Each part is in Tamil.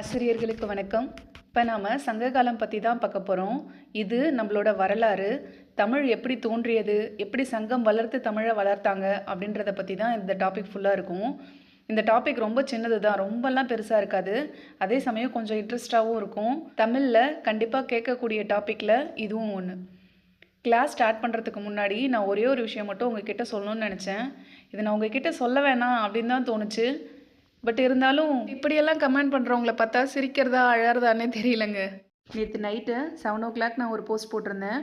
ஆசிரியர்களுக்கு வணக்கம். இப்போ நாம் சங்ககாலம் பற்றி தான் பார்க்க போகிறோம் இது நம்மளோட வரலாறு. தமிழ் எப்படி தோன்றியது? எப்படி சங்கம் வளர்த்து தமிழை வளர்த்தாங்க? அப்படின்றத பற்றி தான் இந்த டாபிக் ஃபுல்லாக இருக்கும். இந்த டாபிக் ரொம்ப சின்னது தான். ரொம்பலாம் பெருசாக இருக்காது. அதே சமயம் கொஞ்சம் இன்ட்ரெஸ்டாகவும் இருக்கும். தமிழில் கண்டிப்பாக கேட்கக்கூடிய டாப்பிக்கில் இதுவும் ஒன்று கிளாஸ் ஸ்டார்ட் பண்ணுறதுக்கு முன்னாடி நான் ஒரே ஒரு விஷயம் மட்டும் உங்ககிட்ட சொல்லணும்னு நினச்சேன். இதை நான் உங்ககிட்ட சொல்ல வேணாம் அப்படின்னு தான் தோணுச்சு. பட் இருந்தாலும் இப்படியெல்லாம் கமெண்ட் பண்ணுறவங்கள பார்த்தா சிரிக்கிறதா அழறதானே தெரியலங்க. நேற்று நைட்டு செவன் ஓ கிளாக் நான் ஒரு போஸ்ட் போட்டிருந்தேன்.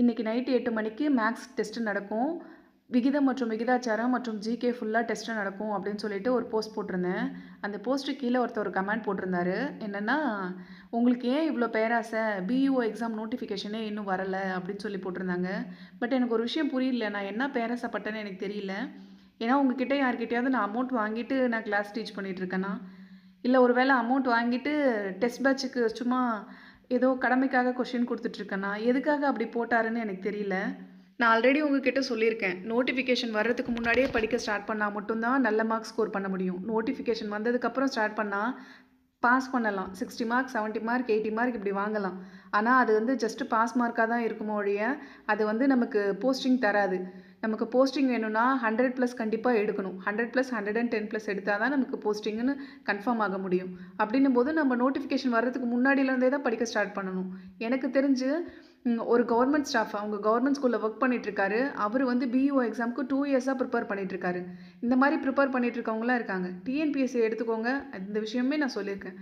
இன்றைக்கி நைட்டு எட்டு மணிக்கு மேக்ஸ் டெஸ்ட்டு நடக்கும். விகிதம் மற்றும் விகிதாச்சாரம் மற்றும் ஜிகே ஃபுல்லாக டெஸ்ட்டு நடக்கும் அப்படின்னு சொல்லிட்டு ஒரு போஸ்ட் போட்டிருந்தேன். அந்த போஸ்ட்டு கீழே ஒருத்தர் ஒரு கமெண்ட் போட்டிருந்தாரு. என்னென்னா உங்களுக்கு ஏன் இவ்வளோ பேராசை? பிஇஓ எக்ஸாம் நோட்டிஃபிகேஷனே இன்னும் வரலை அப்படின்னு சொல்லி போட்டிருந்தாங்க. பட் எனக்கு ஒரு விஷயம் புரியல. நான் என்ன பேராசப்பட்டேன்னு எனக்கு தெரியல. ஏன்னா உங்ககிட்ட யார்கிட்டயாவது நான் அமௌண்ட் வாங்கிட்டு நான் கிளாஸ் டீச் பண்ணிகிட்டு இருக்கேனா இல்லை ஒரு வேளை அமௌண்ட் வாங்கிட்டு டெஸ்ட் பேட்சுக்கு சும்மா ஏதோ கடமைக்காக கொஷின் கொடுத்துட்ருக்கேன்னா எதுக்காக அப்படி போட்டாருன்னு எனக்கு தெரியல. நான் ஆல்ரெடி உங்ககிட்ட சொல்லியிருக்கேன். நோட்டிஃபிகேஷன் வர்றதுக்கு முன்னாடியே படிக்க ஸ்டார்ட் பண்ணால் மட்டும்தான் நல்ல மார்க் ஸ்கோர் பண்ண முடியும். நோட்டிஃபிகேஷன் வந்ததுக்கப்புறம் ஸ்டார்ட் பண்ணால் பாஸ் பண்ணலாம். Sixty mark seventy mark eighty mark இப்படி வாங்கலாம். ஆனால் அது வந்து ஜஸ்ட்டு பாஸ் மார்க்காக தான் இருக்குமோ ஒழிய அது வந்து நமக்கு போஸ்டிங் தராது. நமக்கு போஸ்டிங் வேணும்னா ஹண்ட்ரட் ப்ளஸ் கண்டிப்பாக எடுக்கணும். Hundred plus hundred and ten plus எடுத்தால் தான் நமக்கு போஸ்டிங்னு கன்ஃபார்ம் ஆக முடியும். அப்படின்னும் போது நம்ம நோட்டிஃபிகேஷன் வர்றதுக்கு முன்னாடியிலேருந்தே தான் படிக்க ஸ்டார்ட் பண்ணணும். எனக்கு தெரிஞ்சு ஒரு கவர்மெண்ட் ஸ்டாஃப் அவங்க கவர்மெண்ட் ஸ்கூலில் ஒர்க் பண்ணிகிட்ருக்காரு அவர் வந்து பிஇஓ எக்ஸாமுக்கு டூ இயர்ஸாக ப்ரிப்பேர் பண்ணிகிட்ருக்காரு இந்த மாதிரி ப்ரிப்பேர் பண்ணிகிட்ருக்கவங்களாம் இருக்காங்க. டிஎன்பிஎஸ்சி எடுத்துக்கோங்க. இந்த விஷயமே நான் சொல்லியிருக்கேன்.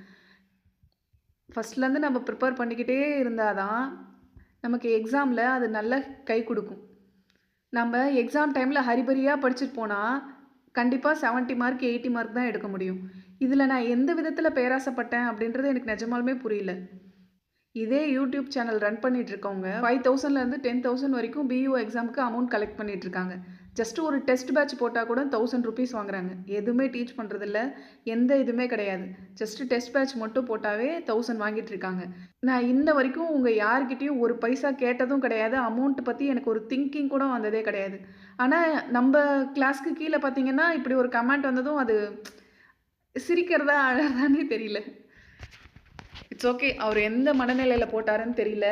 ஃபஸ்ட்லேருந்து நம்ம ப்ரிப்பேர் பண்ணிக்கிட்டே இருந்தால் தான் நமக்கு எக்ஸாமில் அது நல்ல கை கொடுக்கும். நம்ம எக்ஸாம் டைமில் ஹரிபரியாக படிச்சுட்டு போனால் கண்டிப்பாக 70 மார்க் எயிட்டி மார்க் தான் எடுக்க முடியும். இதில் நான் எந்த விதத்தில் பேராசைப்பட்டேன் அப்படின்றது எனக்கு நிஜமாலுமே புரியல. இதே யூடியூப் சேனல் ரன் பண்ணிட்டு இருக்கவங்க ஃபைவ் தௌசண்ட்லேருந்து டென் தௌசண்ட் வரைக்கும் பியூ எக்ஸாமுக்கு அமௌண்ட் கலெக்ட் பண்ணிகிட்ருக்காங்க ஜஸ்ட்டு ஒரு டெஸ்ட் பேட்ச் போட்டால் கூட தௌசண்ட் ருபீஸ் வாங்குறாங்க. எதுவுமே டீச் பண்ணுறதில்ல எந்த இதுவுமே கிடையாது. ஜஸ்ட்டு டெஸ்ட் பேட்ச் மட்டும் போட்டாவே தௌசண்ட் வாங்கிட்டு இருக்காங்க. நான் இன்ன வரைக்கும் உங்கள் யார்கிட்டேயும் ஒரு பைசா கேட்டதும் கிடையாது. அமௌண்ட் பற்றி எனக்கு ஒரு திங்கிங் கூட வந்ததே கிடையாது. ஆனால் நம்ம கிளாஸ்க்கு கீழே பார்த்தீங்கன்னா இப்படி ஒரு கமெண்ட் வந்ததும் அது சிரிக்கிறதா அழகானே தெரியல. இட்ஸ் ஓகே அவர் எந்த மனநிலையில் போட்டாருன்னு தெரியல.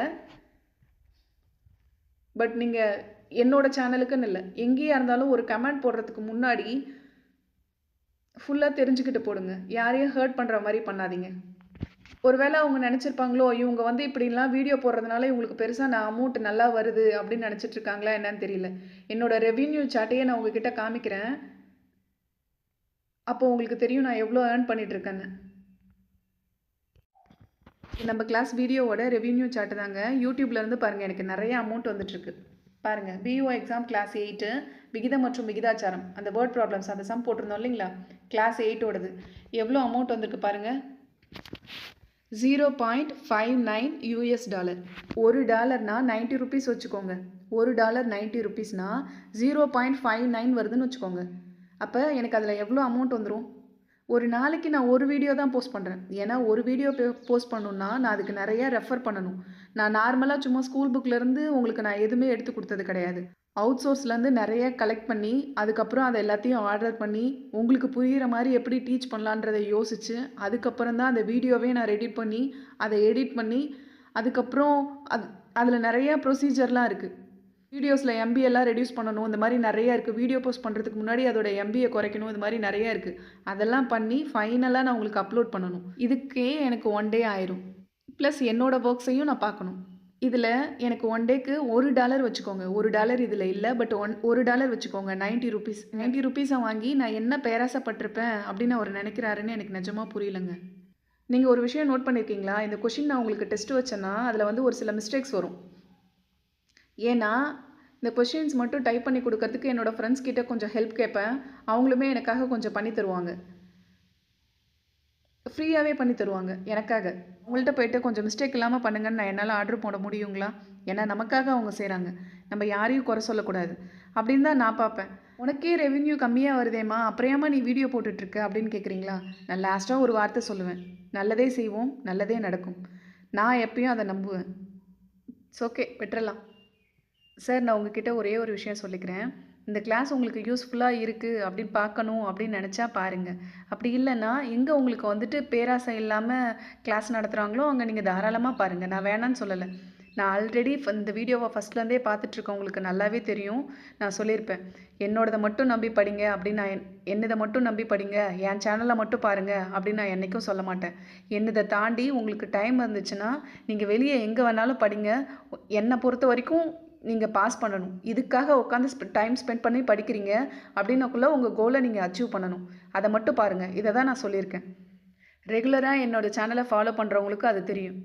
பட் நீங்கள் என்னோட சேனலுக்குன்னு இல்லை. எங்கேயா இருந்தாலும் ஒரு கமெண்ட் போடுறதுக்கு முன்னாடி ஃபுல்லாக தெரிஞ்சுக்கிட்டு போடுங்க. யாரையும் ஹர்ட் பண்ணுற மாதிரி பண்ணாதீங்க. ஒருவேளை அவங்க நினச்சிருப்பாங்களோ இவங்க வந்து இப்படிலாம் வீடியோ போடுறதுனால இவங்களுக்கு பெருசாக நான் அமௌண்ட் நல்லா வருது அப்படின்னு நினச்சிட்டு இருக்காங்களா என்னன்னு தெரியல. என்னோட ரெவின்யூ சார்ட்டையே நான் உங்ககிட்ட காமிக்கிறேன். அப்போ உங்களுக்கு தெரியும் நான் எவ்வளோ ஏர்ன் பண்ணிகிட்ருக்கேன்னு நம்ம கிளாஸ் வீடியோவோட ரெவின்யூ சாட்டு தாங்க. யூடியூப்லேருந்து பாருங்கள் எனக்கு நிறைய அமௌண்ட் வந்துட்டுருக்கு. பாருங்கள் பிஓ எக்ஸாம் கிளாஸ் எயிட்டு விகிதம் மற்றும் விகிதாச்சாரம். அந்த வேர்ட் ப்ராப்ளம்ஸ் அந்த சம் போட்டிருந்தோம் இல்லைங்களா? கிளாஸ் எயிட்டோடது எவ்வளோ அமௌண்ட் வந்திருக்கு பாருங்கள் zero point five nine US dollar ஒரு டாலர்னா நைன்ட்டி ருபீஸ் வச்சுக்கோங்க. ஒரு டாலர் நைன்ட்டி ருபீஸ்னால் ஜீரோ பாயிண்ட் ஃபைவ் நைன் வருதுன்னு வச்சுக்கோங்க. அப்போ எனக்கு அதில் எவ்வளோ அமௌண்ட் வந்துடும் ஒரு நாளைக்கு நான் ஒரு வீடியோ தான் போஸ்ட் பண்ணுறேன் ஏன்னா ஒரு வீடியோ போஸ்ட் பண்ணணுன்னா நான் அதுக்கு நிறைய ரெஃபர் பண்ணணும். நான் நார்மலாக சும்மா ஸ்கூல் புக்லேருந்து உங்களுக்கு நான் எதுவுமே எடுத்து கொடுத்தது கிடையாது. அவுட் சோர்ஸ்லேருந்து நிறைய கலெக்ட் பண்ணி அதுக்கப்புறம் அதை எல்லாத்தையும் ஆர்டர் பண்ணி உங்களுக்கு புரிகிற மாதிரி எப்படி டீச் பண்ணலான்றதை யோசித்து அதுக்கப்புறம் தான் அந்த வீடியோவே நான் ரெடி பண்ணி அதை எடிட் பண்ணி அதுக்கப்புறம் அது அதில் நிறைய ப்ரொசீஜர்லாம் இருக்குது வீடியோஸில் எம்பியெல்லாம் ரெடியூஸ் பண்ணணும். இந்த மாதிரி நிறைய இருக்குது வீடியோ போஸ்ட் பண்ணுறதுக்கு முன்னாடி அதோட எம்பியை குறைக்கணும். இது மாதிரி நிறைய இருக்குது அதெல்லாம் பண்ணி ஃபைனலாக நான் உங்களுக்கு அப்லோட் பண்ணணும். இதுக்கே எனக்கு ஒன் டே ஆயிரும். ப்ளஸ் என்னோடய ஒர்க்ஸையும் நான் பார்க்கணும். இதில் எனக்கு ஒன் டேக்கு ஒரு டாலர் வச்சுக்கோங்க. ஒரு டாலர் இதில் இல்லை பட் ஒன் ஒரு டாலர் வச்சுக்கோங்க. நைன்ட்டி ருபீஸ் நைன்ட்டி ருபீஸை வாங்கி நான் என்ன பேராசப்பட்டிருப்பேன் அப்படின்னு அவர் நினைக்கிறாருன்னு எனக்கு நிஜமாக புரியலங்க. நீங்கள் ஒரு விஷயம் நோட் பண்ணியிருக்கீங்களா இந்த கொஷின் நான் உங்களுக்கு டெஸ்ட் வச்சேன்னா அதில் வந்து ஒரு சில மிஸ்டேக்ஸ் வரும். ஏன்னா இந்த கொஷின்ஸ் மட்டும் டைப் பண்ணி கொடுக்கறதுக்கு என்னோடய ஃப்ரெண்ட்ஸ் கிட்டே கொஞ்சம் ஹெல்ப் கேட்பேன் அவங்களுமே எனக்காக கொஞ்சம் பண்ணி தருவாங்க. ஃப்ரீயாகவே பண்ணி தருவாங்க எனக்காக. உங்கள்கிட்ட போயிட்டு கொஞ்சம் மிஸ்டேக் இல்லாமல் பண்ணுங்கன்னு நான் என்னால் ஆர்டர் போட முடியுங்களா? ஏன்னா நமக்காக அவங்க செய்கிறாங்க நம்ம யாரையும் குறை சொல்லக்கூடாது. அப்படின்னு தான் நான் பார்ப்பேன். உனக்கே ரெவென்யூ கம்மியாக வருதேம்மா. அப்புறையாமா நீ வீடியோ போட்டுட்ருக்க அப்படின்னு கேட்குறீங்களா நான் லாஸ்ட்டாக ஒரு வார்த்தை சொல்லுவேன். நல்லதே செய்வோம் நல்லதே நடக்கும். நான் எப்பயும் அதை நம்புவேன். இட்ஸ் ஓகே விட்டுறலாம். சார் நான் உங்ககிட்ட ஒரே ஒரு விஷயம் சொல்லிக்கிறேன். இந்த கிளாஸ் உங்களுக்கு யூஸ்ஃபுல்லாக இருக்குது அப்படின்னு பார்க்கணும் அப்படின்னு நினச்சா பாருங்கள் அப்படி இல்லைன்னா எங்கே உங்களுக்கு வந்துட்டு பேராசை இல்லாமல் கிளாஸ் நடத்துகிறாங்களோ அங்கே நீங்கள் தாராளமாக பாருங்கள் நான் வேணான்னு சொல்லலை. நான் ஆல்ரெடி இந்த வீடியோவை ஃபஸ்ட்லேருந்தே பார்த்துட்ருக்கேன் உங்களுக்கு நல்லாவே தெரியும். நான் சொல்லியிருப்பேன். என்னோடதை மட்டும் நம்பி படிங்க அப்படின்னு நான் என் என்னதை மட்டும் நம்பி படிங்க. என் சேனலை மட்டும் பாருங்கள் அப்படின்னு நான் என்றைக்கும் சொல்ல மாட்டேன். என்னதை தாண்டி உங்களுக்கு டைம் இருந்துச்சுன்னா நீங்கள் வெளியே எங்கே வேணாலும் படிங்க. என்னை பொறுத்த வரைக்கும் நீங்கள் பாஸ் பண்ணணும். இதுக்காக உட்காந்து டைம் ஸ்பெண்ட் பண்ணி படிக்கிறீங்க அப்படின்னக்குள்ளே உங்கள் கோலை நீங்கள் அச்சீவ் பண்ணணும். அதை மட்டும் பாருங்கள் இதை தான் நான் சொல்லியிருக்கேன். ரெகுலராக என்னோடய சேனலை ஃபாலோ பண்ணுறவங்களுக்கு அது தெரியும்.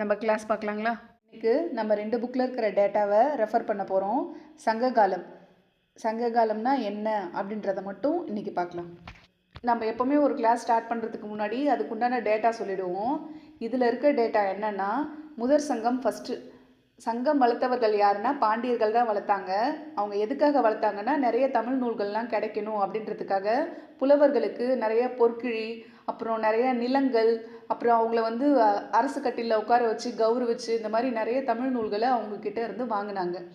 நம்ம கிளாஸ் பார்க்கலாங்களா? இன்றைக்கு நம்ம ரெண்டு புக்கில் இருக்கிற டேட்டாவை ரெஃபர் பண்ண போகிறோம் சங்ககாலம். சங்ககாலம்னா என்ன அப்படின்றத மட்டும் இன்றைக்கி பார்க்கலாம். நம்ம எப்போவுமே ஒரு கிளாஸ் ஸ்டார்ட் பண்ணுறதுக்கு முன்னாடி அதுக்குண்டான டேட்டா சொல்லிவிடுவோம் இதில் இருக்க டேட்டா என்னென்னா முதற் சங்கம் ஃபஸ்ட்டு சங்கம் வளர்த்தவர்கள் யாருன்னா பாண்டியர்கள் தான் வளர்த்தாங்க. அவங்க எதுக்காக வளர்த்தாங்கன்னா நிறைய தமிழ் நூல்கள்லாம் கிடைக்கணும் அப்படின்றதுக்காக புலவர்களுக்கு நிறைய பொற்கிழி அப்புறம் நிறைய நிலங்கள் அப்புறம் அவங்கள வந்து அரசு கட்டிலில் உட்கார வச்சு கௌரவிச்சு இந்த மாதிரி நிறைய தமிழ் நூல்களை அவங்கக்கிட்ட இருந்து வாங்கினாங்க.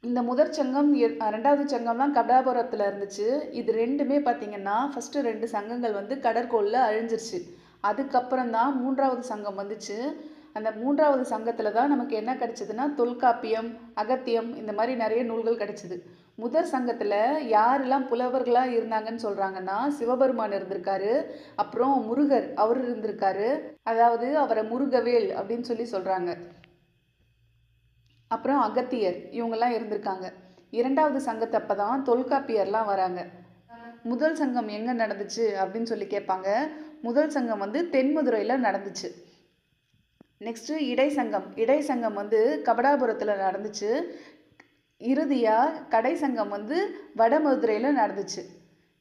இந்த முதற் சங்கம் எ- ரெண்டாவது சங்கம்லாம் கடாபுரத்தில் இருந்துச்சு. இது ரெண்டுமே பார்த்திங்கன்னா ஃபஸ்ட்டு ரெண்டு சங்கங்கள் வந்து கடற்கோளில் அழிஞ்சிருச்சு. அதுக்கப்புறம் தான் மூன்றாவது சங்கம் வந்துச்சு. அந்த மூன்றாவது சங்கத்தில் தான் நமக்கு என்ன கிடைச்சதுன்னா தொல்காப்பியம் அகத்தியம் இந்த மாதிரி நிறைய நூல்கள் கிடைச்சிது. முதற் சங்கத்தில் யாரெல்லாம் புலவர்களாக இருந்தாங்கன்னு சொல்கிறாங்கன்னா சிவபெருமான் இருந்திருக்காரு அப்புறம் முருகர் அவர் இருந்திருக்காரு. அதாவது அவரை முருகவேல் அப்படின்னு சொல்லி சொல்கிறாங்க அப்புறம் அகத்தியர் இவங்கெல்லாம் இருந்திருக்காங்க. இரண்டாவது சங்கத்தப்போ தான் தொல்காப்பியர்லாம் வராங்க. முதல் சங்கம் எங்கே நடந்துச்சு அப்படின்னு சொல்லி கேட்பாங்க. முதல் சங்கம் வந்து தென்மதுரையில் நடந்துச்சு. நெக்ஸ்ட்டு இடைசங்கம் இடைசங்கம் வந்து கபடாபுரத்தில் நடந்துச்சு. இறுதியாக கடை சங்கம் வந்து வடமதுரையில் நடந்துச்சு.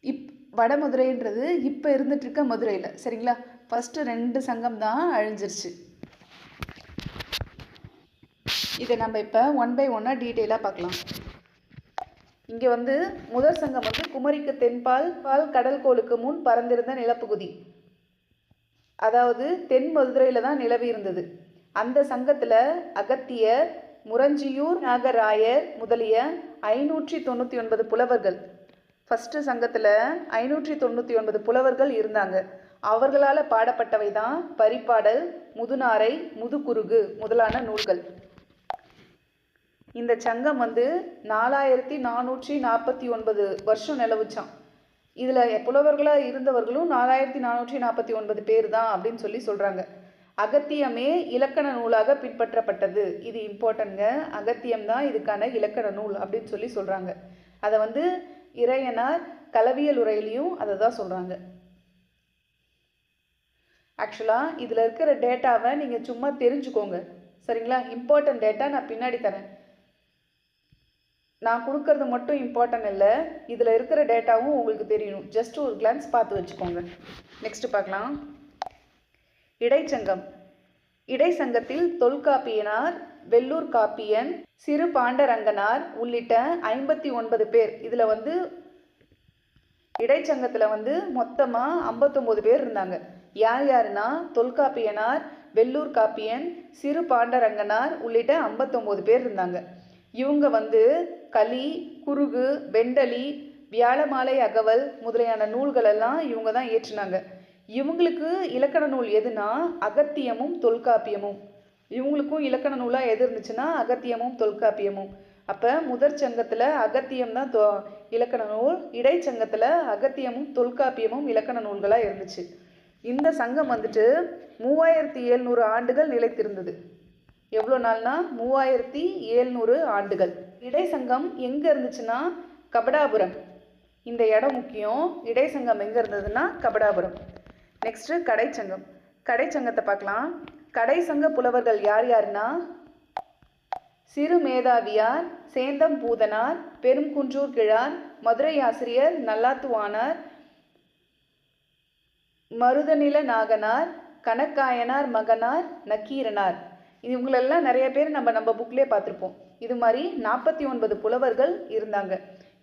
இப் வடமதுரைன்றது இப்போ இருந்துட்டுருக்க மதுரையில். சரிங்களா? ஃபஸ்ட்டு ரெண்டு சங்கம் தான் அழிஞ்சிருச்சு. இதை நம்ம இப்போ ஒன் பை ஒன்னாக டீட்டெயிலாக பார்க்கலாம். இங்கே வந்து முதல் சங்கம் வந்து குமரிக்கு தென்பால் பால் கடல்கோளுக்கு முன் பறந்திருந்த நிலப்பகுதி. அதாவது தென் மதுரையில் தான் நிலவி இருந்தது. அந்த சங்கத்தில் அகத்தியர் முரஞ்சியூர் நாகராயர் முதலிய ஐநூற்றி தொண்ணூற்றி ஒன்பது புலவர்கள். ஃபஸ்ட்டு சங்கத்தில் ஐநூற்றி தொண்ணூற்றி ஒன்பது புலவர்கள் இருந்தாங்க. அவர்களால் பாடப்பட்டவை தான் பரிபாடல் முதுநாரை முதுகுருகு முதலான நூல்கள். இந்த சங்கம் வந்து நாலாயிரத்தி நானூற்றி நாற்பத்தி ஒன்பது வருஷம் நிலவுச்சான் இதில் புலவர்களாக இருந்தவர்களும் நாலாயிரத்தி நானூற்றி நாற்பத்தி ஒன்பது பேர் தான் அப்படின்னு சொல்லி சொல்கிறாங்க அகத்தியமே இலக்கண நூலாக பின்பற்றப்பட்டது. இது இம்பார்ட்டன்ங்க அகத்தியம் தான் இதுக்கான இலக்கண நூல் அப்படின்னு சொல்லி சொல்கிறாங்க அதை வந்து இறையனார் கலவியல் உரையிலையும் அதை தான் சொல்கிறாங்க ஆக்சுவலாக இதில் இருக்கிற டேட்டாவை நீங்கள் சும்மா தெரிஞ்சுக்கோங்க. சரிங்களா? இம்பார்ட்டன்ட் டேட்டா நான் பின்னாடி தரேன். நான் கொடுக்கறது மட்டும் இம்பார்ட்டன்ட் இல்லை. இதில் இருக்கிற டேட்டாவும் உங்களுக்கு தெரியணும். ஜஸ்ட் ஒரு கிளான்ஸ் பார்த்து வச்சுக்கோங்க. நெக்ஸ்ட்டு பார்க்கலாம். இடைச்சங்கம். இடைச்சங்கத்தில் தொல்காப்பியனார் வெள்ளூர் காப்பியன் சிறு பாண்டரங்கனார் உள்ளிட்ட ஐம்பத்தி ஒன்பது பேர். இதில் வந்து இடைச்சங்கத்தில் வந்து மொத்தமாக ஐம்பத்தொம்போது பேர் இருந்தாங்க. யார் யாருன்னா? தொல்காப்பியனார் வெள்ளூர் காப்பியன் சிறு பாண்டரங்கனார் உள்ளிட்ட ஐம்பத்தொம்போது பேர் இருந்தாங்க. இவங்க வந்து களி குருகு வெண்டலி வியாழமாலை அகவல் முதலியான நூல்களெல்லாம் இவங்க தான் ஏற்றினாங்க இவங்களுக்கு இலக்கண நூல் எதுனா அகத்தியமும் தொல்காப்பியமும். இவங்களுக்கும் இலக்கண நூலாக எது இருந்துச்சுன்னா அகத்தியமும் தொல்காப்பியமும். அப்போ முதற் சங்கத்தில் அகத்தியம் தான் தொ இலக்கண நூல் இடைச்சங்கத்தில் அகத்தியமும் தொல்காப்பியமும் இலக்கண நூல்களாக இருந்துச்சு. இந்த சங்கம் வந்துட்டு மூவாயிரத்தி எழுநூறு ஆண்டுகள் நிலைத்திருந்தது. எவ்வளோ நாள்னா? மூவாயிரத்தி ஏழ்நூறு ஆண்டுகள். இடைசங்கம் எங்கே இருந்துச்சுன்னா கபடாபுரம். இந்த இடம் முக்கியம். இடைசங்கம் எங்கே இருந்ததுன்னா கபடாபுரம். நெக்ஸ்ட்டு கடைச்சங்கம். கடைச்சங்கத்தை பார்க்கலாம். கடைசங்க புலவர்கள் யார் யாருன்னா சிறு மேதாவியார் சேந்தம் பூதனார் பெரும்குன்றூர் கிழார் மதுரை ஆசிரியர் நல்லாத்துவானார் மருதநில நாகனார் கணக்காயனார் மகனார் நக்கீரனார். இவங்களெல்லாம் நிறைய பேர் நம்ம நம்ம புக்லேயே பார்த்துருப்போம். இது மாதிரி நாற்பத்தி ஒன்பது புலவர்கள் இருந்தாங்க.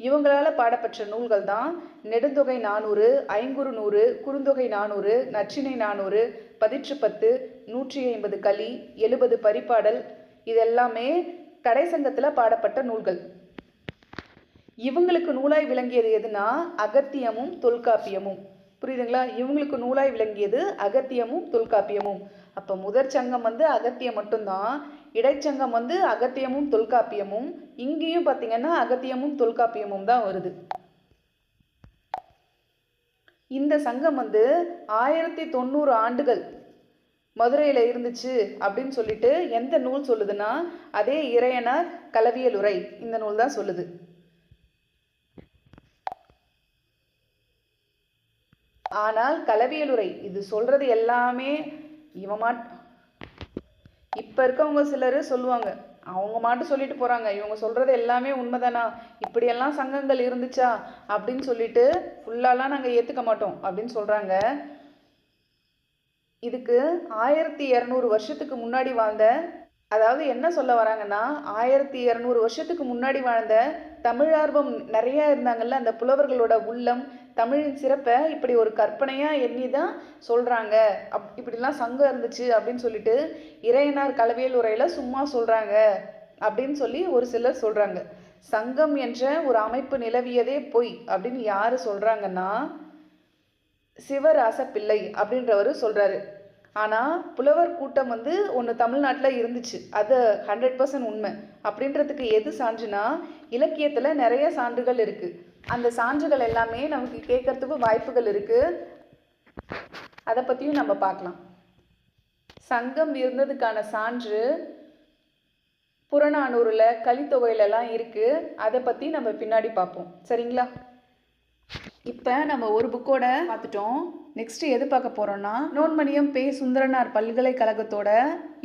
இவங்களால் பாடப்பெற்ற நூல்கள் தான் நெடுந்தொகை நானூறு ஐங்குறு நூறு குறுந்தொகை நானூறு நற்றிணை நானூறு பதிற்று பத்து நூற்றி ஐம்பது களி எழுபது பரிபாடல் இதெல்லாமே கடை சங்கத்தில் பாடப்பட்ட நூல்கள். இவங்களுக்கு நூலாய் விளங்கியது எதுனா அகத்தியமும் தொல்காப்பியமும். புரியுதுங்களா? இவங்களுக்கு நூலாய் விளங்கியது அகத்தியமும் தொல்காப்பியமும். அப்போ முதற் சங்கம் வந்து அகத்தியம் மட்டும்தான் இடைச்சங்கம் வந்து அகத்தியமும் தொல்காப்பியமும். இங்கேயும் பார்த்தீங்கன்னா அகத்தியமும் தொல்காப்பியமும் தான் வருது. இந்த சங்கம் வந்து ஆயிரத்தி தொண்ணூறு ஆண்டுகள் மதுரையில் இருந்துச்சு அப்படின்னு சொல்லிட்டு எந்த நூல் சொல்லுதுன்னா அதே இறையனார் கலவியல் உரை இந்த நூல் தான் சொல்லுது. ஆனால் கலவியலுரை இது சொல்கிறது எல்லாமே இவன் மாட் இப்போ இருக்கவங்க சிலர் சொல்லுவாங்க அவங்க மாட்டு சொல்லிட்டு போகிறாங்க இவங்க சொல்கிறது எல்லாமே உண்மைதானா? இப்படியெல்லாம் சங்கங்கள் இருந்துச்சா? அப்படின்னு சொல்லிட்டு ஃபுல்லாலாம் நாங்கள் ஏற்றுக்க மாட்டோம் அப்படின்னு சொல்கிறாங்க இதுக்கு ஆயிரத்தி இரநூறு வருஷத்துக்கு முன்னாடி வாழ்ந்த அதாவது என்ன சொல்ல வராங்கன்னா ஆயிரத்தி இரநூறு வருஷத்துக்கு முன்னாடி வாழ்ந்த தமிழார்வம் நிறைய இருந்தாங்கல்ல அந்த புலவர்களோட உள்ளம் தமிழின் சிறப்பை இப்படி ஒரு கற்பனையாக எண்ணி தான் சொல்கிறாங்க அப் இப்படிலாம் சங்கம் இருந்துச்சு அப்படின்னு சொல்லிட்டு இறையனார் கலவியல் உரையில் சும்மா சொல்கிறாங்க அப்படின்னு சொல்லி ஒரு சிலர் சொல்கிறாங்க சங்கம் என்ற ஒரு அமைப்பு நிலவியதே பொய் அப்படின்னு யார் சொல்கிறாங்கன்னா சிவராச பிள்ளை அப்படின்றவர் சொல்கிறாரு ஆனால் புலவர் கூட்டம் வந்து ஒன்று தமிழ்நாட்டில் இருந்துச்சு. அது ஹண்ட்ரட் பர்சன்ட் உண்மை. அப்படின்றதுக்கு எது சான்றுனா இலக்கியத்தில் நிறைய சான்றுகள் இருக்குது அந்த சான்றுகள் எல்லாமே நமக்கு கேட்கறதுக்கு வாய்ப்புகள் இருக்குது அதை பற்றியும் நம்ம பார்க்கலாம். சங்கம் இருந்ததுக்கான சான்று புறநானூறில் கலித்தொகையிலலாம் இருக்குது அதை பற்றி நம்ம பின்னாடி பார்ப்போம். சரிங்களா? இப்போ நம்ம ஒரு புக்கோட பார்த்துட்டோம். நெக்ஸ்ட் எது பார்க்க போகிறோம்னா நோன்மணியம் பே சுந்தரனார் பல்கலைக்கழகத்தோட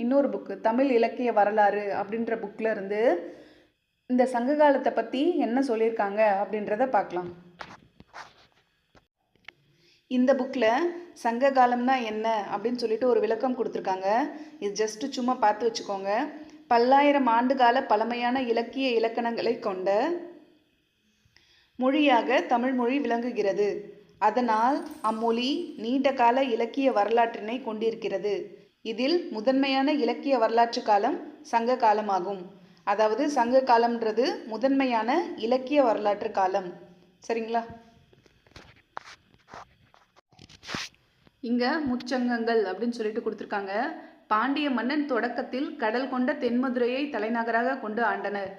இன்னொரு புக்கு தமிழ் இலக்கிய வரலாறு அப்படின்ற புக்கில் இருந்து இந்த சங்க காலத்தை பற்றி என்ன சொல்லியிருக்காங்க அப்படின்றத பார்க்கலாம். இந்த புக்கில் சங்க காலம்னா என்ன அப்படின்னு சொல்லிட்டு ஒரு விளக்கம் கொடுத்துருக்காங்க. இது ஜஸ்ட்டு சும்மா பார்த்து வச்சுக்கோங்க. பல்லாயிரம் ஆண்டுகால பழமையான இலக்கிய இலக்கணங்களை கொண்ட மொழியாக தமிழ் மொழி விளங்குகிறது. அதனால் அம்மொழி நீண்ட கால இலக்கிய வரலாற்றினை கொண்டிருக்கிறது. இதில் முதன்மையான இலக்கிய வரலாற்று காலம் சங்க காலமாகும். அதாவது சங்க காலம்ன்றது முதன்மையான இலக்கிய வரலாற்று காலம். சரிங்களா? இங்கே முச்சங்கங்கள் அப்படின்னு சொல்லிட்டு கொடுத்துருக்காங்க. பாண்டிய மன்னன் தொடக்கத்தில் கடல் கொண்ட தென்மதுரையை தலைநகராக கொண்டு ஆண்டனர்.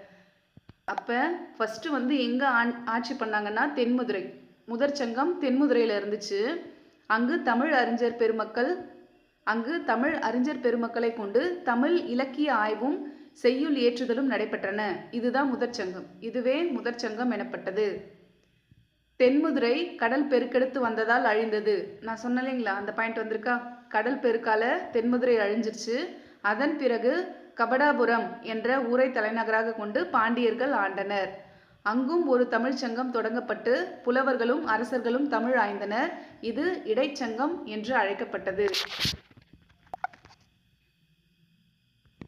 அப்போ ஃபஸ்ட்டு வந்து எங்கே ஆண் ஆட்சி பண்ணாங்கன்னா தென்மதுரை. முதற் சங்கம் தென்மதுரையில் இருந்துச்சு. அங்கு தமிழ் அறிஞர் பெருமக்கள் அங்கு தமிழ் அறிஞர் பெருமக்களை கொண்டு தமிழ் இலக்கிய ஆய்வும் செய்யுள் ஏற்றுதலும் நடைபெற்றன. இதுதான் முதற்சங்கம் இதுவே முதற்சங்கம் எனப்பட்டது. தென்முதுரை கடல் பெருக்கெடுத்து வந்ததால் அழிந்தது. நான் சொன்னலைங்களா அந்த பாயிண்ட் வந்திருக்கா? கடல் பெருக்கால தென்முதுரை அழிஞ்சிருச்சு. அதன் பிறகு கபடாபுரம் என்ற ஊரை தலைநகராக கொண்டு பாண்டியர்கள் ஆண்டனர். அங்கும் ஒரு தமிழ்ச் சங்கம் தொடங்கப்பட்டு புலவர்களும் அரசர்களும் தமிழ் ஆய்ந்தனர். இது இடைச்சங்கம் என்று அழைக்கப்பட்டது.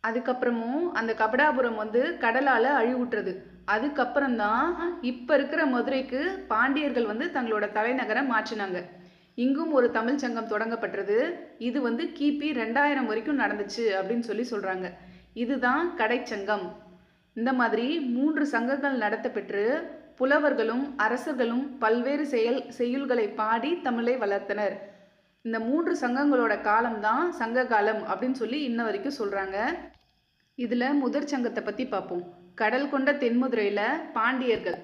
அதுக்கப்புறமும் அந்த கபடாபுரம் வந்து கடலால் அழிவுட்டுறது அதுக்கப்புறம் தான் இப்போ இருக்கிற மதுரைக்கு பாண்டியர்கள் வந்து தங்களோட தலைநகரை மாற்றினாங்க. இங்கும் ஒரு தமிழ் சங்கம் தொடங்கப்பட்டது. இது வந்து கிபி ரெண்டாயிரம் வரைக்கும் நடந்துச்சு அப்படின்னு சொல்லி சொல்கிறாங்க இதுதான் கடைச்சங்கம். இந்த மாதிரி மூன்று சங்கங்கள் நடத்தப்பெற்று புலவர்களும் அரசர்களும் பல்வேறு செயல் செய்யுள்களை பாடி தமிழை வளர்த்தனர். இந்த மூன்று சங்கங்களோட காலம்தான் சங்க காலம் அப்படின்னு சொல்லி இன்ன வரைக்கும் சொல்கிறாங்க இதில் முதற் சங்கத்தை பற்றி பார்ப்போம் கடல் கொண்ட தென்முதுரையில் பாண்டியர்கள்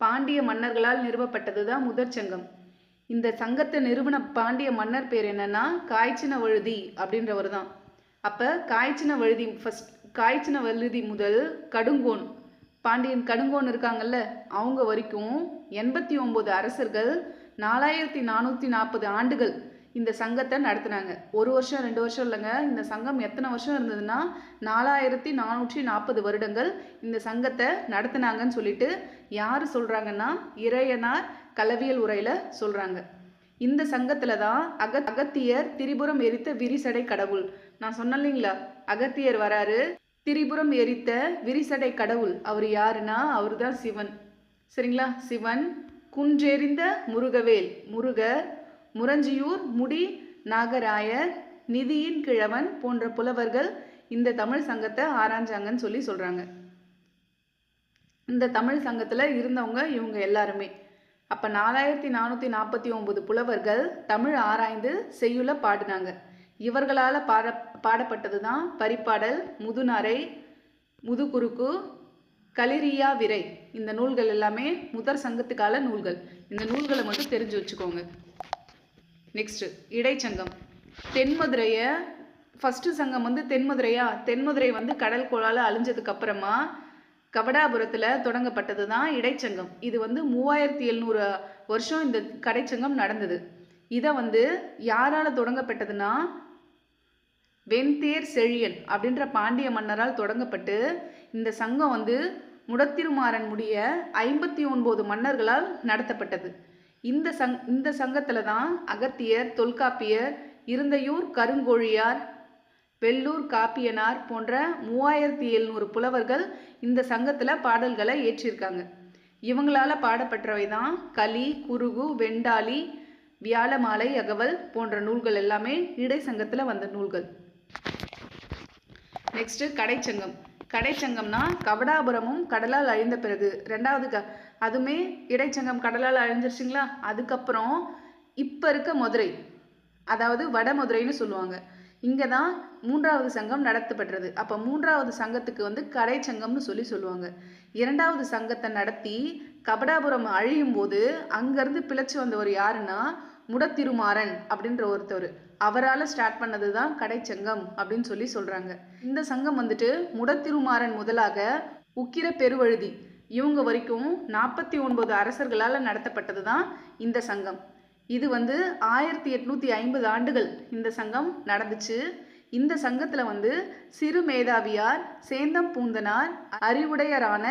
பாண்டிய மன்னர்களால் நிறுவப்பட்டது தான் முதற் சங்கம். இந்த சங்கத்தை நிறுவன பாண்டிய மன்னர் பேர் என்னன்னா காய்ச்சின வழுதி அப்படின்றவர் தான். அப்போ காய்ச்சின வழுதி ஃபஸ்ட் காய்ச்சின வழுதி முதல் கடுங்கோன் பாண்டியன் கடுங்கோன் இருக்காங்கல்ல அவங்க வரைக்கும் எண்பத்தி ஒம்பது அரசர்கள் நாலாயிரத்தி நானூற்றி நாற்பது ஆண்டுகள் இந்த சங்கத்தை நடத்துனாங்க. ஒரு வருஷம் ரெண்டு வருஷம் இல்லைங்க. இந்த சங்கம் எத்தனை வருஷம் இருந்ததுன்னா நாலாயிரத்தி நானூற்றி நாற்பது வருடங்கள் இந்த சங்கத்தை நடத்தினாங்கன்னு சொல்லிட்டு யார் சொல்கிறாங்கன்னா இறையனார் கலவியல் உரையில் சொல்கிறாங்க இந்த சங்கத்தில் தான் அக அகத்தியர் திரிபுரம் எரித்த விரிசடை கடவுள். நான் சொன்னேன் இல்லைங்களா? அகத்தியர் வராரு திரிபுரம் எரித்த விரிசடை கடவுள். அவர் யாருன்னா அவர் தான் சிவன். சரிங்களா? சிவன் குன்றெறிந்த முருகவேல். முருகர் முரஞ்சியூர் முடி நாகராயர் நிதியின் கிழவன் போன்ற புலவர்கள் இந்த தமிழ் சங்கத்தை ஆராய்ஞ்சாங்கன்னு சொல்லி சொல்கிறாங்க இந்த தமிழ் சங்கத்தில் இருந்தவங்க இவங்க எல்லாருமே. அப்போ நாலாயிரத்தி நானூற்றி நாற்பத்தி ஒம்பது புலவர்கள் தமிழ் ஆராய்ந்து செய்யுள பாடினாங்க. இவர்களால் பாட பாடப்பட்டது தான் பரிப்பாடல் முதுநரை முதுகுறுக்கு களிரியா விரை. இந்த நூல்கள் எல்லாமே முதற் சங்கத்துக்கால நூல்கள். இந்த நூல்களை மட்டும் தெரிஞ்சு வச்சுக்கோங்க. நெக்ஸ்ட்டு இடைச்சங்கம். தென்மதுரையை ஃபஸ்ட்டு சங்கம் வந்து தென்மதுரையா? தென்மதுரை வந்து கடல் கோளால் அழிஞ்சதுக்கப்புறமா கபடாபுரத்தில் தொடங்கப்பட்டது தான் இடைச்சங்கம். இது வந்து மூவாயிரத்தி எழுநூறு வருஷம் இந்த கடைச்சங்கம் நடந்தது. இதை வந்து யாரால் தொடங்கப்பட்டதுன்னா வெண்தேர் செழியன் அப்படின்ற பாண்டிய மன்னரால் தொடங்கப்பட்டு இந்த சங்கம் வந்து முடத்திருமாறன் முடிய ஐம்பத்தி ஒன்பது மன்னர்களால் நடத்தப்பட்டது. இந்த சங் இந்த சங்கத்தில் தான் அகத்தியர் தொல்காப்பியர் இருந்தையூர் கருங்கோழியார் வெள்ளூர் காப்பியனார் போன்ற மூவாயிரத்தி எழுநூறு புலவர்கள் இந்த சங்கத்தில் பாடல்களை ஏற்றிருக்காங்க. இவங்களால் பாடப்பட்டவை தான் களி குருகு வெண்டாளி வியாழமாலை அகவல் போன்ற நூல்கள் எல்லாமே இடை சங்கத்தில் வந்த நூல்கள். நெக்ஸ்ட்டு கடைச்சங்கம். கடைச்சங்கம்னா கவடாபுரமும் கடலால் அழிந்த பிறகு ரெண்டாவது க அதுவுமே இடைச்சங்கம் கடலால் அழிஞ்சிருச்சுங்களா? அதுக்கப்புறம் இப்போ இருக்க மதுரை அதாவது வட மதுரைன்னு சொல்லுவாங்க. இங்கே தான் மூன்றாவது சங்கம் நடத்தப்பட்டது அப்போ மூன்றாவது சங்கத்துக்கு வந்து கடைச்சங்கம்னு சொல்லி சொல்லுவாங்க. இரண்டாவது சங்கத்தை நடத்தி கபடாபுரம் அழியும் போது அங்கேருந்து பிழைச்சி வந்தவர் யாருன்னா முடத்திருமாறன் அப்படின்ற ஒருத்தர் அவரால் ஸ்டார்ட் பண்ணது தான் கடைச்சங்கம் அப்படின்னு சொல்லி சொல்கிறாங்க இந்த சங்கம் வந்துட்டு முடத்திருமாறன் முதலாக உக்கிர பெருவழுதி இவங்க வரைக்கும் நாற்பத்தி ஒன்பது அரசர்களால் நடத்தப்பட்டது தான் இந்த சங்கம். இது வந்து ஆயிரத்தி எட்நூற்றி ஐம்பது ஆண்டுகள் இந்த சங்கம் நடந்துச்சு. இந்த சங்கத்தில் வந்து சிறு மேதாவியார் சேந்தம் பூந்தனார் அறிவுடையரான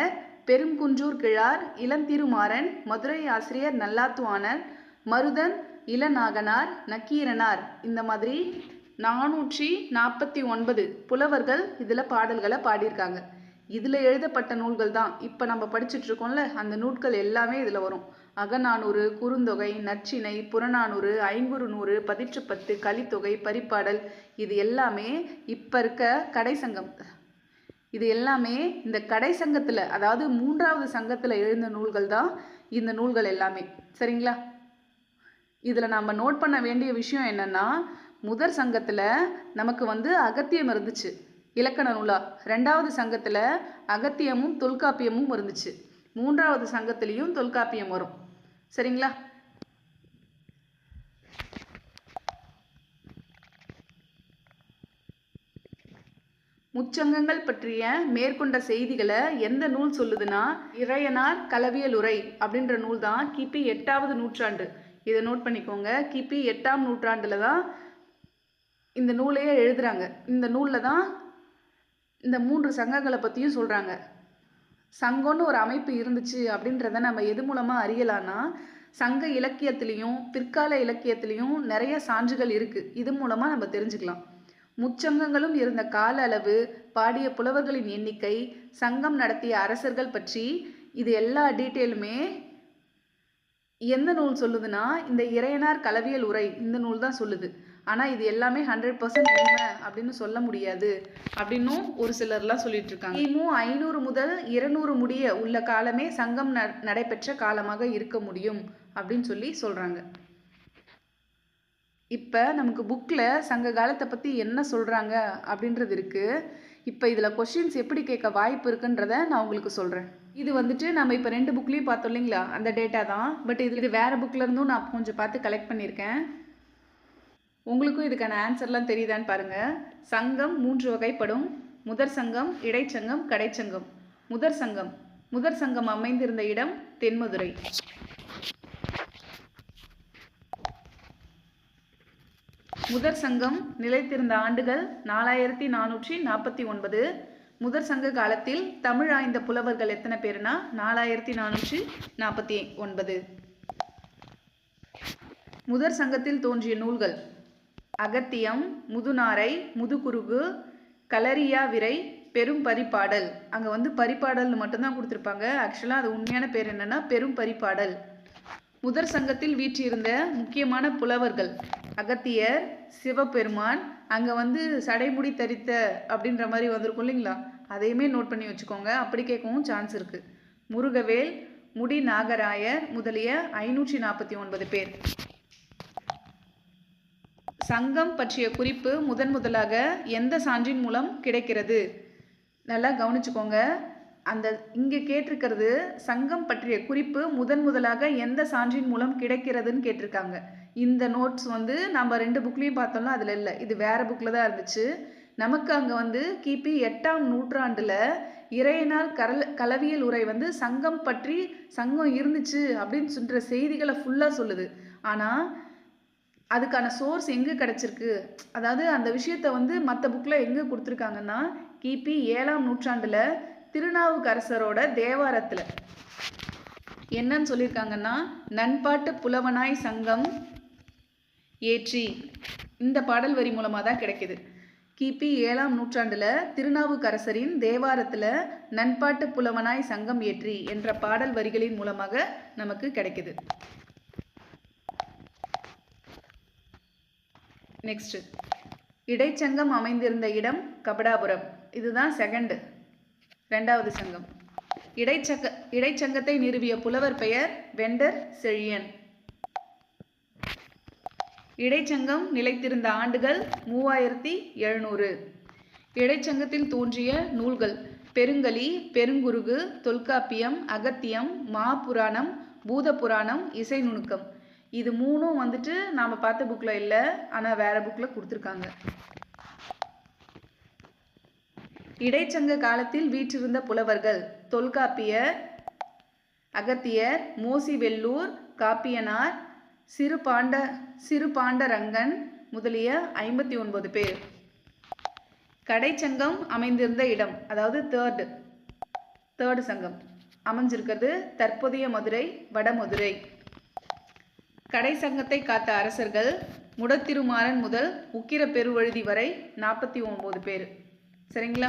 பெருங்குன்றூர் கிழார் இளந்திருமாறன் மதுரை ஆசிரியர் நல்லாத்துவானர் மருதன் இளநாகனார் நக்கீரனார். இந்த மாதிரி நானூற்றி நாற்பத்தி ஒன்பது புலவர்கள் இதில் பாடல்களை பாடியிருக்காங்க. இதில் எழுதப்பட்ட நூல்கள் தான். இப்போ நம்ம படிச்சுட்டு இருக்கோம்ல அந்த நூல்கள் எல்லாமே இதில் வரும். அகநானூறு குறுந்தொகை நச்சினை புறநானூறு ஐங்குறு நூறு பதிற்றுப்பத்து கலித்தொகை பரிப்பாடல் இது எல்லாமே இப்போ இருக்க கடை சங்கம் இது எல்லாமே இந்த கடை சங்கத்தில் அதாவது மூன்றாவது சங்கத்தில் எழுந்த நூல்கள் தான் இந்த நூல்கள் எல்லாமே. சரிங்களா? இதில் நம்ம நோட் பண்ண வேண்டிய விஷயம் என்னென்னா முதற் சங்கத்தில் நமக்கு வந்து அகத்தியம் இருந்துச்சு. இலக்கண நூலா. ரெண்டாவது சங்கத்தில் அகத்தியமும் தொல்காப்பியமும் இருந்துச்சு. மூன்றாவது சங்கத்திலையும் தொல்காப்பியம் வரும். சரிங்களா? முச்சங்கங்கள் பற்றிய மேற்கொண்ட செய்திகளை எந்த நூல் சொல்லுதுன்னா இறையனார் கலவியல் உரை அப்படின்ற நூல் தான் கிபி எட்டாவது நூற்றாண்டு. இதை நோட் பண்ணிக்கோங்க. கிபி எட்டாம் நூற்றாண்டில் தான் இந்த நூலையே எழுதுகிறாங்க இந்த நூலில் தான் இந்த மூன்று சங்கங்களை பற்றியும் சொல்கிறாங்க சங்கம்னு ஒரு அமைப்பு இருந்துச்சு அப்படின்றத நம்ம எது மூலமாக அறியலான்னா சங்க இலக்கியத்திலையும் பிற்கால இலக்கியத்திலையும் நிறைய சான்றுகள் இருக்குது இது மூலமாக நம்ம தெரிஞ்சுக்கலாம். முச்சங்கங்களும் இருந்த கால அளவு பாடிய புலவர்களின் எண்ணிக்கை சங்கம் நடத்திய அரசர்கள் பற்றி இது எல்லா டீட்டெயிலுமே எந்த நூல் சொல்லுதுன்னா இந்த இறையனார் கலவியல் உரை இந்த நூல் தான் சொல்லுது. ஆனால் இது எல்லாமே ஹண்ட்ரட் பர்சன்ட் உண்மை அப்படின்னு சொல்ல முடியாது அப்படின்னும் ஒரு சிலர்லாம் சொல்லிட்டு இருக்காங்க கிமு ஐநூறு முதல் இருநூறு முடிய உள்ள காலமே சங்கம் ந நடைபெற்ற காலமாக இருக்க முடியும் அப்படின்னு சொல்லி சொல்கிறாங்க இப்போ நமக்கு புக்கில் சங்க காலத்தை பற்றி என்ன சொல்கிறாங்க அப்படின்றது இருக்குது இப்போ இதில் கொஷின்ஸ் எப்படி கேட்க வாய்ப்பு இருக்குன்றத நான் உங்களுக்கு சொல்கிறேன் இது வந்துட்டு நம்ம இப்போ ரெண்டு புக்லேயும் பார்த்தோம் இல்லைங்களா? அந்த டேட்டா தான். பட் இது இது வேறு புக்கில் இருந்தும் நான் கொஞ்சம் பார்த்து கலெக்ட் பண்ணியிருக்கேன். உங்களுக்கும் இதுக்கான ஆன்சர்லாம் தெரியுதான்னு பாருங்கள் சங்கம் மூன்று வகைப்படும். முதற் சங்கம் இடைச்சங்கம் கடைச்சங்கம் முதற் சங்கம். முதற் சங்கம் அமைந்திருந்த இடம் தென்மதுரை. முதற் சங்கம் நிலைத்திருந்த ஆண்டுகள் நாலாயிரத்தி நானூற்றி நாற்பத்தி ஒன்பது. முதற் சங்க காலத்தில் தமிழ் ஆய்ந்த புலவர்கள் எத்தனை பேருனா நாலாயிரத்தி நானூற்றி நாற்பத்தி ஒன்பது. முதற் சங்கத்தில் தோன்றிய நூல்கள் அகத்தியம் முதுநாரை முதுகுருகு கலரியா விரை பெரும் பரிப்பாடல். அங்கே வந்து பரிப்பாடல்னு மட்டும்தான் கொடுத்துருப்பாங்க. ஆக்சுவலாக அது உண்மையான பேர் என்னன்னா பெரும் பரிப்பாடல். முதற் சங்கத்தில் வீற்றிருந்த முக்கியமான புலவர்கள் அகத்தியர் சிவபெருமான் அங்கே வந்து சடைமுடி தரித்த அப்படின்ற மாதிரி வந்திருக்கும் இல்லைங்களா? அதையுமே நோட் பண்ணி வச்சுக்கோங்க. அப்படி கேட்கவும் சான்ஸ் இருக்குது முருகவேல் முடி நாகராயர் முதலிய ஐநூற்றி நாற்பத்தி ஒன்பது பேர். சங்கம் பற்றிய குறிப்பு முதன் முதலாக எந்த சான்றின் மூலம் கிடைக்கிறது? நல்லா கவனிச்சுக்கோங்க. அந்த இங்கே கேட்டிருக்கிறது சங்கம் பற்றிய குறிப்பு முதன் முதலாக எந்த சான்றின் மூலம் கிடைக்கிறதுன்னு கேட்டிருக்காங்க. இந்த நோட்ஸ் வந்து நம்ம ரெண்டு புக்லேயும் பார்த்தோம்னா அதில் இல்லை. இது வேறு புக்கில் தான் இருந்துச்சு. நமக்கு அங்கே வந்து கிபி எட்டாம் நூற்றாண்டில் இறையனால் கரல் கலவியல் உரை வந்து சங்கம் பற்றி சங்கம் இருந்துச்சு அப்படின்னு சொல்கிற செய்திகளை ஃபுல்லாக சொல்லுது. ஆனால் அதுக்கான சோர்ஸ் எங்கே கிடச்சிருக்கு? அதாவது அந்த விஷயத்த வந்து மற்ற புக்கில் எங்கே கொடுத்துருக்காங்கன்னா கிபி ஏழாம் நூற்றாண்டில் திருநாவுக்கரசரோட தேவாரத்தில். என்னன்னு சொல்லியிருக்காங்கன்னா நண்பாட்டு புலவனாய் சங்கம் ஏற்றி இந்த பாடல் வரி மூலமாக தான் கிடைக்கிது. கிபி ஏழாம் நூற்றாண்டில் திருநாவுக்கரசரின் தேவாரத்தில் நண்பாட்டு புலவனாய் சங்கம் ஏற்றி என்ற பாடல் வரிகளின் மூலமாக நமக்கு கிடைக்குது. நெக்ஸ்ட் இடைச்சங்கம் அமைந்திருந்த இடம் கபடாபுரம். இதுதான் செகண்டு ரெண்டாவது சங்கம். இடைச்சங்க இடைச்சங்கத்தை நிறுவிய புலவர் பெயர் வெண்டர் செழியன். இடைச்சங்கம் நிலைத்திருந்த ஆண்டுகள் மூவாயிரத்தி எழுநூறு. இடைச்சங்கத்தில் தோன்றிய நூல்கள் பெருங்கலி பெருங்குருகு தொல்காப்பியம் அகத்தியம் மாபுராணம் பூதபுராணம் இசை நுணுக்கம் இது மூணும் வந்துட்டு நாம் பார்த்த புக்கில் இல்லை ஆனால் வேறு புக்கில் கொடுத்துருக்காங்க. இடைச்சங்க காலத்தில் வீற்றிருந்த புலவர்கள் தொல்காப்பியர் அகத்தியர் மோசி வெள்ளூர் காப்பியனார் சிறு பாண்ட சிறு பாண்டரங்கன் முதலிய ஐம்பத்தி ஒன்பது பேர். கடைச்சங்கம் அமைந்திருந்த இடம் அதாவது தேர்டு தேர்டு சங்கம். அமைஞ்சிருக்கிறது தற்போதைய மதுரை வடமதுரை. கடை சங்கத்தை காத்த அரசர்கள் முடத்திருமாறன் முதல் உக்கிர பெருவழுதி வரை நாற்பத்தி ஒம்பது பேர். சரிங்களா?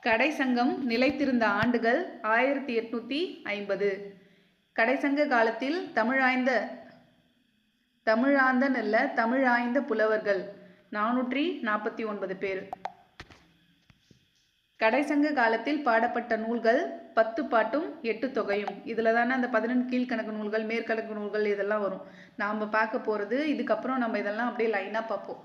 கடை சங்கம் நிலைத்திருந்த ஆண்டுகள் ஆயிரத்தி எட்நூற்றி ஐம்பது. கடைசங்க காலத்தில் தமிழாய்ந்த தமிழாந்தன் அல்ல தமிழாய்ந்த புலவர்கள் நானூற்றி நாற்பத்தி ஒன்பது பேர். கடைசங்க காலத்தில் பாடப்பட்ட நூல்கள் பத்து பாட்டும் எட்டு தொகையும். இதில் தானே அந்த பதினெண்டு கீழ்கணக்கு நூல்கள் மேற்கணக்கு நூல்கள் இதெல்லாம் வரும். நாம் பார்க்க போகிறது இதுக்கப்புறம் நம்ம இதெல்லாம் அப்படியே லைனாக பார்ப்போம்.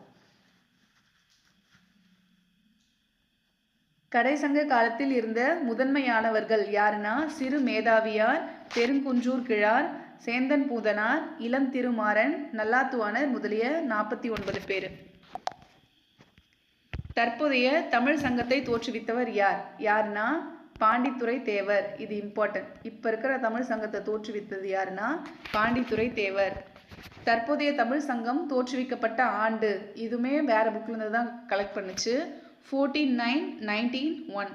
கடைசங்க காலத்தில் இருந்த முதன்மையானவர்கள் யாருன்னா? சிறு மேதாவியார் பெருங்குன்றூர் கிழார் சேந்தன் பூதனார் இளம் திருமாறன் நல்லாத்துவானர் முதலிய நாற்பத்தி ஒன்பது பேர். தற்போதைய தமிழ் சங்கத்தை தோற்றுவித்தவர் யார்? யாருன்னா பாண்டித்துறை தேவர் இது இம்பார்ட்டன்ட் இப்போ இருக்கிற தமிழ் சங்கத்தை தோற்றுவித்தது யாருன்னா பாண்டித்துறை தேவர் தற்போதைய தமிழ் சங்கம் தோற்றுவிக்கப்பட்ட ஆண்டு இதுவுமே வேற புக்ல இருந்து தான் கலெக்ட் பண்ணுச்சு. ஃபோர்டீன் நைன் நைன்டீன் ஒன்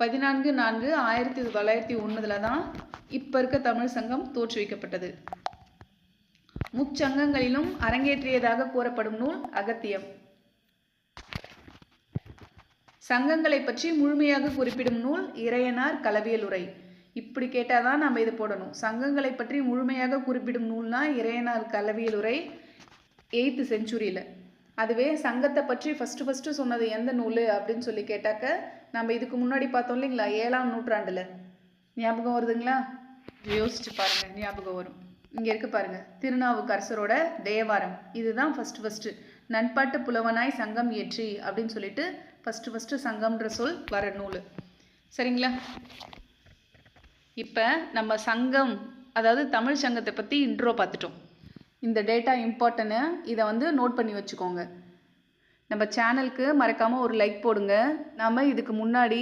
பதினான்கு நான்கு ஆயிரத்தி தொள்ளாயிரத்தி ஒன்றுல தான் இப்போ இருக்க தமிழ் சங்கம் தோற்றுவிக்கப்பட்டது. முச்சங்கங்களிலும் அரங்கேற்றியதாக கூறப்படும் நூல் அகத்தியம். சங்கங்களை பற்றி முழுமையாக குறிப்பிடும் நூல் இறையனார் கலவியலுரை இப்படி கேட்டால் தான் நம்ம இது போடணும். சங்கங்களை பற்றி முழுமையாக குறிப்பிடும் நூல்னா இறையனார் கலவியலுரை எயித்து செஞ்சுரியில் அதுவே சங்கத்தை பற்றி ஃபஸ்ட்டு ஃபஸ்ட்டு சொன்னது எந்த நூல் அப்படின்னு சொல்லி கேட்டாக்க நம்ம இதுக்கு முன்னாடி பார்த்தோம் இல்லைங்களா ஏழாம் நூற்றாண்டில். ஞாபகம் வருதுங்களா? யோசிச்சு பாருங்கள் ஞாபகம் வரும். இங்கே இருக்கு பாருங்கள் திருநாவுக்கரசரோட தேவாரம். இதுதான் ஃபஸ்ட்டு ஃபஸ்ட்டு நண்பாட்டு புலவனாய் சங்கம் ஏற்றி அப்படின்னு சொல்லிட்டு ஃபஸ்ட்டு ஃபஸ்ட்டு சங்கம்ன்ற சொல் வர நூல். சரிங்களா? இப்போ நம்ம சங்கம் அதாவது தமிழ் சங்கத்தை பற்றி இன்ட்ரோ பார்த்துட்டோம். இந்த டேட்டா இம்பார்ட்டன்னு இதை வந்து நோட் பண்ணி வச்சுக்கோங்க. நம்ம சேனலுக்கு மறக்காமல் ஒரு லைக் போடுங்க. நாம் இதுக்கு முன்னாடி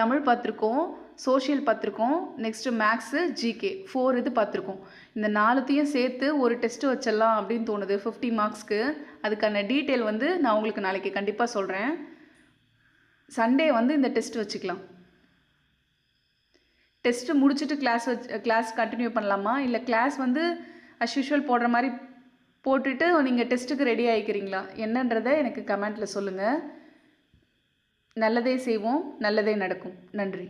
தமிழ் பார்த்துருக்கோம் சோஷியல் பார்த்துருக்கோம் நெக்ஸ்ட்டு மேக்ஸு ஜிகே ஃபோர் இது பார்த்துருக்கோம். இந்த நாலுத்தையும் சேர்த்து ஒரு டெஸ்ட்டு வச்சிடலாம் அப்படின்னு தோணுது ஃபிஃப்டி மார்க்ஸ்க்கு அதுக்கான டீட்டெயில் வந்து நான் உங்களுக்கு நாளைக்கு கண்டிப்பாக சொல்கிறேன் சண்டே வந்து இந்த டெஸ்ட் வச்சுக்கலாம். டெஸ்ட்டு முடிச்சுட்டு கிளாஸ் வச்சு கிளாஸ் கண்டினியூ பண்ணலாமா? இல்லை கிளாஸ் வந்து அஸ் யூஷுவல் போடுற மாதிரி போட்டுட்டு நீங்கள் டெஸ்ட்டுக்கு ரெடி ஆகிக்கிறீங்களா என்னன்றதை எனக்கு கமெண்ட்டில் சொல்லுங்கள் நல்லதே செய்வோம் நல்லதே நடக்கும். நன்றி.